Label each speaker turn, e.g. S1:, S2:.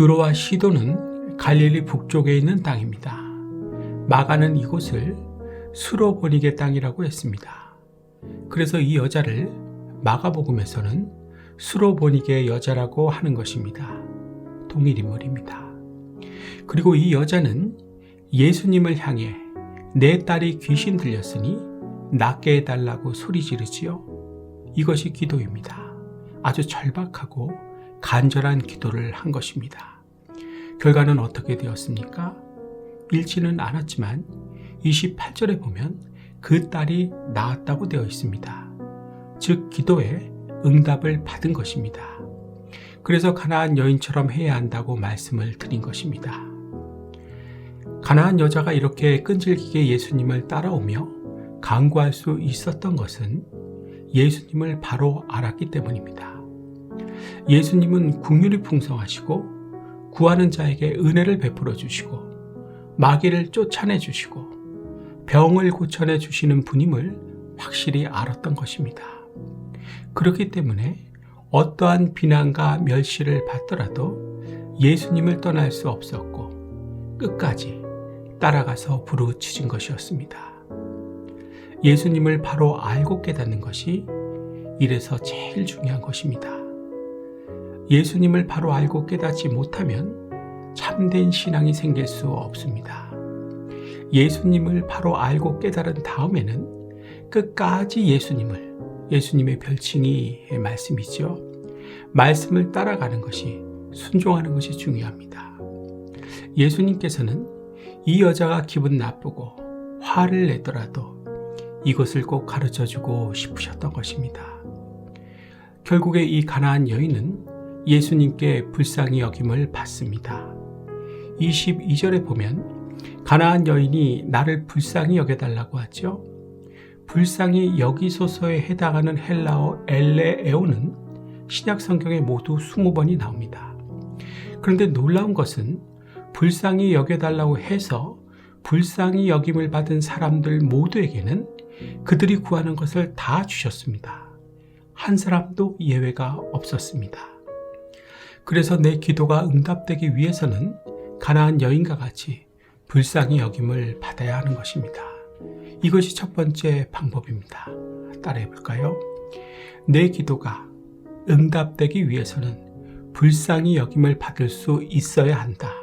S1: 두로와 시도는 갈릴리 북쪽에 있는 땅입니다. 마가는 이곳을 수로보니게 땅이라고 했습니다. 그래서 이 여자를 마가복음에서는 수로보니게 여자라고 하는 것입니다. 동일 인물입니다. 그리고 이 여자는 예수님을 향해 내 딸이 귀신 들렸으니 낫게 해달라고 소리 지르지요. 이것이 기도입니다. 아주 절박하고 간절한 기도를 한 것입니다. 결과는 어떻게 되었습니까? 잃지는 않았지만 28절에 보면 그 딸이 나았다고 되어 있습니다. 즉, 기도에 응답을 받은 것입니다. 그래서 가나안 여인처럼 해야 한다고 말씀을 드린 것입니다. 가나안 여자가 이렇게 끈질기게 예수님을 따라오며 강구할 수 있었던 것은 예수님을 바로 알았기 때문입니다. 예수님은 국률이 풍성하시고 구하는 자에게 은혜를 베풀어 주시고 마귀를 쫓아내 주시고 병을 고쳐내 주시는 분임을 확실히 알았던 것입니다. 그렇기 때문에 어떠한 비난과 멸시를 받더라도 예수님을 떠날 수 없었고 끝까지 따라가서 부르짖은 것이었습니다. 예수님을 바로 알고 깨닫는 것이 이래서 제일 중요한 것입니다. 예수님을 바로 알고 깨닫지 못하면 참된 신앙이 생길 수 없습니다. 예수님을 바로 알고 깨달은 다음에는 끝까지 예수님을, 예수님의 별칭이 말씀이죠. 말씀을 따라가는 것이, 순종하는 것이 중요합니다. 예수님께서는 이 여자가 기분 나쁘고 화를 내더라도 이것을 꼭 가르쳐 주고 싶으셨던 것입니다. 결국에 이 가나안 여인은 예수님께 불쌍히 여김을 받습니다. 22절에 보면 가나안 여인이 나를 불쌍히 여겨달라고 하죠. 불쌍히 여기소서에 해당하는 헬라어 엘레에오는 신약 성경에 모두 20번이 나옵니다. 그런데 놀라운 것은 불쌍히 여겨달라고 해서 불쌍히 여김을 받은 사람들 모두에게는 그들이 구하는 것을 다 주셨습니다. 한 사람도 예외가 없었습니다. 그래서 내 기도가 응답되기 위해서는 가나안 여인과 같이 불쌍히 여김을 받아야 하는 것입니다. 이것이 첫 번째 방법입니다. 따라해 볼까요? 내 기도가 응답되기 위해서는 불쌍히 여김을 받을 수 있어야 한다.